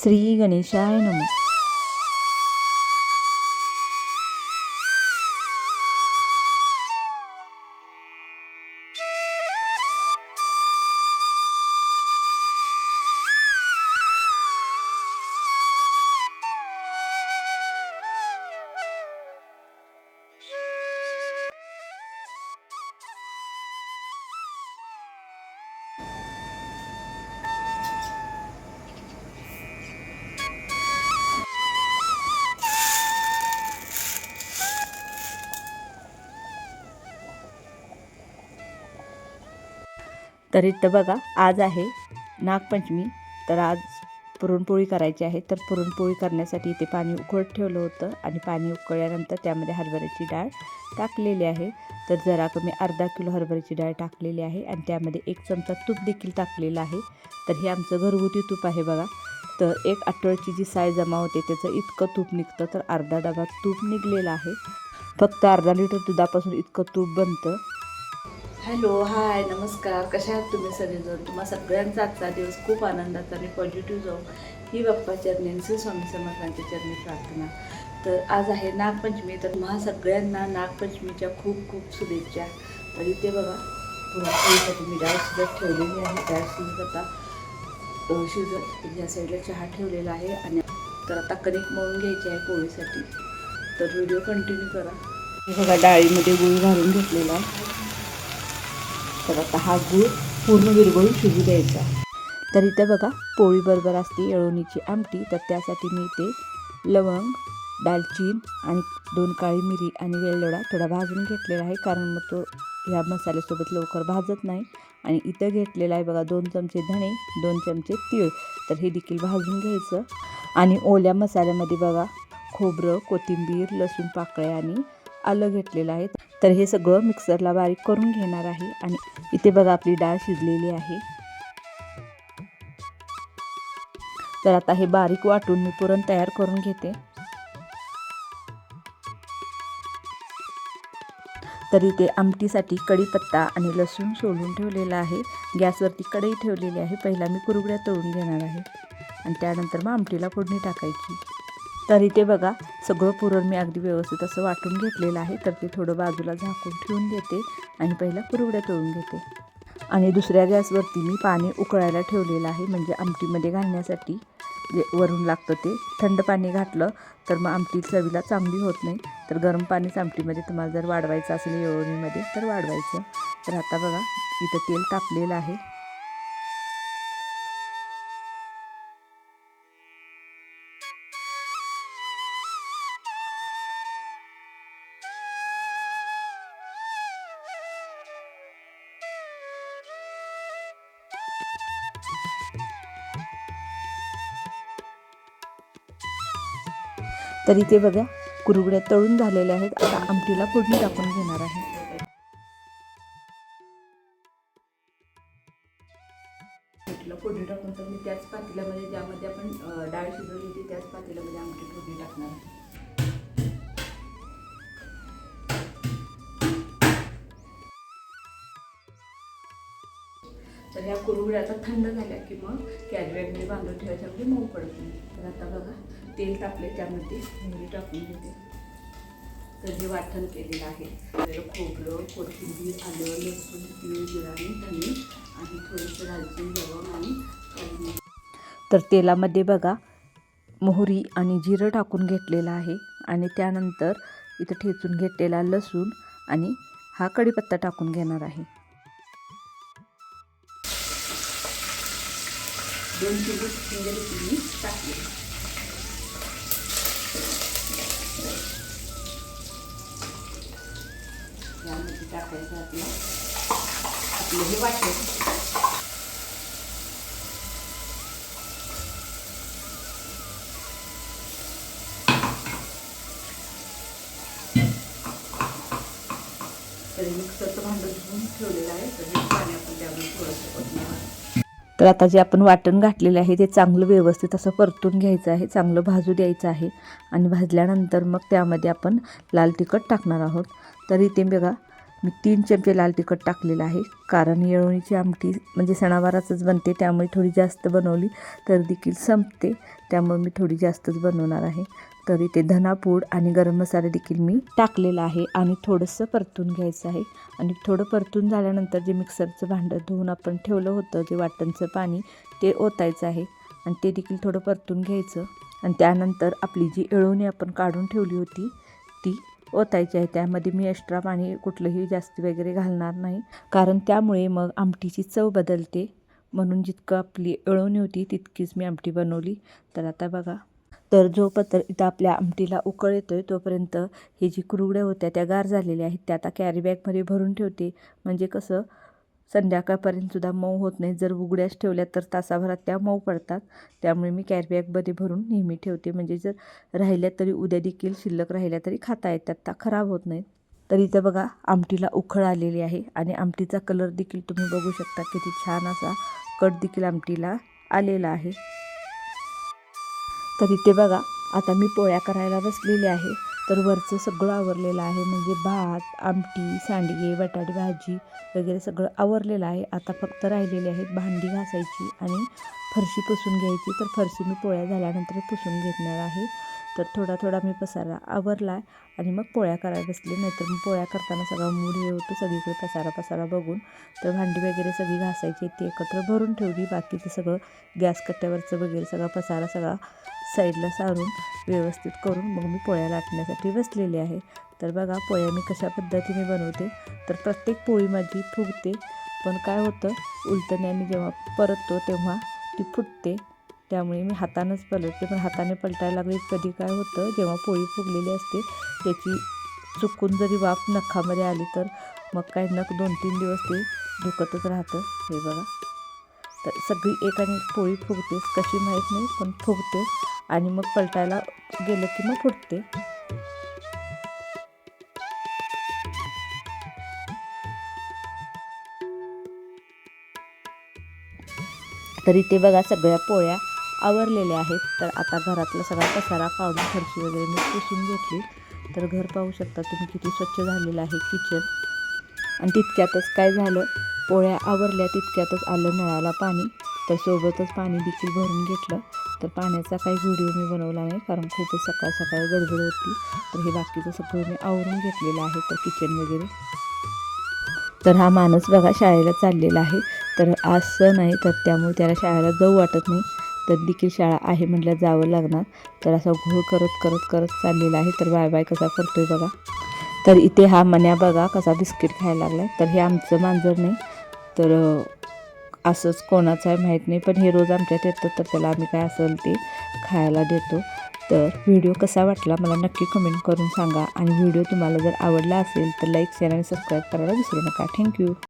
శ్రీ గణేశాయ तर इथं बघा आज आहे नागपंचमी. तर आज पुरणपोळी करायची आहे. तर पुरणपोळी करण्यासाठी इथे पाणी उकळत ठेवलं होतं आणि पाणी उकळल्यानंतर त्यामध्ये हरभऱ्याची डाळ टाकलेली आहे. तर जरा कमी अर्धा किलो हरभऱ्याची डाळ टाकलेली आहे आणि त्यामध्ये एक चमचा तूप देखील टाकलेलं आहे. तर हे आमचं घरगुती तूप आहे बघा. तर एक आठवड्याची जी साय जमा होते त्याचं इतकं तूप निघतं तर अर्धा डबा तूप निघलेलं आहे. फक्त अर्धा लिटर दुधापासून इतकं तूप बनतं. हॅलो हाय नमस्कार. कशा आहात तुम्ही सगळेजण? तुम्हा सगळ्यांचा आजचा दिवस खूप आनंदाचा आणि पॉझिटिव्ह जाऊ ही बाप्पा चरणी श्री स्वामी समर्थांच्या चरणी प्रार्थना. तर आज आहे नागपंचमी. तर तुम्हा सगळ्यांना नागपंचमीच्या खूप खूप शुभेच्छा. तर इथे बघा पुरणपोळीसाठी मी डाळ शिजत ठेवलेली आहे. डाळ शिजत आता शिजत या साईडला चहा ठेवलेला आहे. आणि तर आता कणिक मळून घ्यायची आहे पोळीसाठी. तर व्हिडिओ कंटिन्यू करा. हे बघा डाळीमध्ये गुळ घालून घेतलेला आहे. तर आता हा गूळ पूर्ण विरघळून शिजू द्यायचा. तर इथे बघा पोळी बरोबर असते येळवणीची आमटी. तर त्यासाठी मी इथे लवंग दालचीन आणि दोन काळी मिरी आणि वेलदोडा थोडा भाजून घेतलेला आहे. कारण मग तो ह्या मसाल्यासोबत लवकर भाजत नाही. आणि इथं घेतलेला आहे बघा दोन चमचे धणे दोन चमचे तीळ. तर हे देखील भाजून घ्यायचं. आणि ओल्या मसाल्यामध्ये बघा खोबरं कोथिंबीर लसूण पाकळ्या आणि आलं घेतलेलं आहे. तर हे सगळं मिक्सरला बारीक करून घेणार आहे आणि इथे बघा आपली डाळ शिजलेली आहे. तर आता हे बारीक वाटून मी पुरण तयार करून घेते. तर इथे आमटीसाठी कढीपत्ता आणि लसूण सोलून ठेवलेला आहे. गॅसवरती कढई ठेवलेली आहे. पहिला मी कुरगड्या तळून घेणार आहे. आणि त्यानंतर मग आमटीला फोडणी टाकायची. तर इथे बघा सगळं पुरण मी अगदी व्यवस्थित असं वाटून घेतलेलं आहे तर ते थोडं बाजूला झाकून ठेवून देते आणि पहिला कुरवड्या तळून घेते. आणि दुसऱ्या गॅसवरती मी पाणी उकळायला ठेवलेलं आहे म्हणजे आमटीमध्ये घालण्यासाठी जे वरून लागतं ते. थंड पाणी घातलं तर मग आमटी चवीला चांगली होत नाही. तर गरम पाणीच आमटीमध्ये तुम्हाला जर वाढवायचं असेल येळवणीमध्ये तर वाढवायचं. तर आता बघा इथं तेल तापलेलं आहे. तर इथे बघा कुरुगड्या तळून झालेल्या आहेत. आता आमटीला फोडणी टाकून घेणार आहे. आमटीला फोडणी टाकून तर मी त्याच पातेल्यामध्ये ज्यामध्ये आपण डाळ शिजवली होती त्याच पातेल्यामध्ये आमटी फोडणी टाकणार आहे. त्या ह्या आता थंड झाल्या की मग कॅरीबॅगमध्ये बांधून ठेवायच्या म्हणजे मऊ पडत नाही. तर आता बघा तेल टाकले त्यामध्ये मोहरी टाकून घेते. तर हे वाटण केलेलं आहे. त्याला खोबरं कोथिंबीर आलं लसूण तीळ जिरा आणि धने आणि थोडंसं राजून लवण आणि तर तेलामध्ये बघा मोहरी आणि जिरं टाकून घेतलेलं आहे. आणि त्यानंतर इथं ठेचून घेतलेला लसूण आणि हा कढीपत्ता टाकून घेणार आहे. दोन किलो शिंगे मी टाकले यामध्ये टाकायचं आपलं आपलं हे वाटेल तर मिक्सरचं भांडं धुवून ठेवलेलं आहे तर हे पाणी आपण त्यामध्ये थोडंसं ओतणार तर आता जे आपण वाटण घातलेलं आहे ते चांगलं व्यवस्थित असं परतून घ्यायचं आहे चांगलं भाजू द्यायचं आहे. आणि भाजल्यानंतर मग त्यामध्ये आपण लाल तिखट टाकणार आहोत. तर इथे बघा मी तीन चमचे लाल तिखट टाकलेलं आहे. कारण येळवणीची आमटी म्हणजे सणावाराचंच बनते त्यामुळे थोडी जास्त बनवली तर देखील संपते. त्यामुळे मी थोडी जास्तच बनवणार आहे. तर इथे धनापूड आणि गरम मसाला देखील मी टाकलेला आहे आणि थोडंसं परतून घ्यायचं आहे. आणि थोडं परतून झाल्यानंतर जे मिक्सरचं भांडं धुवून आपण ठेवलं होतं जे वाटणचं पाणी ते ओतायचं आहे. आणि ते देखील थोडं परतून घ्यायचं. आणि त्यानंतर आपली जी येळवणी आपण काढून ठेवली होती ती ओतायची आहे. त्यामध्ये मी एक्स्ट्रा पाणी कुठलंही जास्त वगैरे घालणार नाही. कारण त्यामुळे मग आमटीची चव बदलते. म्हणून जितकं आपली अळवणी होती तितकीच मी आमटी बनवली. तर आता बघा. तर जो पत्र इथं आपल्या आमटीला उकळ येतो आहे तोपर्यंत हे जी कुरवड्या होत्या त्या गार झालेल्या आहेत. त्या आता कॅरीबॅगमध्ये भरून ठेवते. म्हणजे कसं संध्याकाळपर्यंत सुद्धा मऊ होत नाही जर उघड्याच ठेवल्या तर तासाभरात त्या मऊ पडतात. त्यामुळे मी कॅरीबॅगमध्ये भरून नेहमी ठेवते. म्हणजे जर राहिल्या तरी उद्या देखील शिल्लक राहिल्या तरी खाता येतात. त्या खराब होत नाहीत. तर इथं बघा आमटीला उखळ आलेली आहे आणि आमटीचा कलर देखील तुम्ही बघू शकता. किती छान असा कट देखील आमटीला आलेला आहे. तर इथे बघा आता मी पोळ्या करायला बसलेली आहे. तर वरचं सगळं आवरलेलं आहे म्हणजे भात आमटी सांडगे बटाटे भाजी वगैरे सगळं आवरलेलं आहे. आता फक्त राहिलेले आहेत भांडी घासायची आणि फरशी पुसून घ्यायची. तर फरशी मी पोळ्या झाल्यानंतर पुसून घेणार आहे. तर थोडा थोडा मी पसारा आवरला आणि मग पोळ्या करायला बसले. नाहीतर मी पोळ्या करताना सगळा मूड हे होतं सगळीकडे पसारा पसारा बघून. तर भांडी वगैरे सगळी घासायची ते एकत्र भरून ठेवली. बाकीचं सगळं गॅस कट्ट्यावरचं वगैरे सगळा पसारा सगळा साईडला सारून व्यवस्थित करून मग मी पोळ्या लाटण्यासाठी बसलेले आहे. तर बघा पोळ्या मी कशा पद्धतीने बनवते. तर प्रत्येक पोळी माझी फुगते. पण काय होतं उलटण्याने जेव्हा परततो तेव्हा ती फुटते. त्यामुळे मी हातानंच पलटते. पण हाताने पलटायला लागले कधी काय होतं जेव्हा पोळी फुगलेली असते त्याची चुकून जरी वाफ नखामध्ये आली तर मग काय नख दोन तीन दिवस ते दुखतच राहतं. हे बघा. तर सगळी एकाने एक पोळी फुगतेच कशी माहीत नाही पण फुगतेच आणि मग पलटायला गेलं की मग फुटते. तर इथे बघा सगळ्या पोळ्या आवरलेल्या आहेत. तर आता घरातला सगळा पसारा काढून फरशी वगैरे मी पुसून घेतली. तर घर पाहू शकता तुम्ही किती स्वच्छ झालेलं आहे किचन आणि तितक्यातच काय झालं? पोळ्या आवरल्या तितक्यातच आलं नळाला पाणी. तर सोबतच पाणी देखील भरून घेतलं. तर पाण्याचा काही व्हिडिओ मी बनवला नाही कारण खूपच सकाळ सकाळ गडबड होती. तर हे बाकीचं सगळं मी आवरून घेतलेलं आहे तर किचन वगैरे. तर हा माणूस बघा शाळेला चाललेला आहे. तर आज सण आहे तर त्यामुळे त्याला शाळेला जाऊ वाटत नाही. तर देखील शाळा आहे म्हटलं जावं लागणार. तर असा घोळ करत करत करत चाललेला आहे. तर बाय बाय कसा करतोय बघा. तर इथे हा मन्या बघा कसा बिस्किट खायला लागला तर हे आमचं मांजर नाही. तर असंच कोणाचं आहे माहीत नाही पण हे रोज आमच्यात येतं तर त्याला आम्ही काय असेल ते खायला देतो. तर व्हिडिओ कसा वाटला मला नक्की कमेंट करून सांगा. आणि व्हिडिओ तुम्हाला जर आवडला असेल तर लाईक शेअर आणि सबस्क्राईब करायला विसरू नका. थँक्यू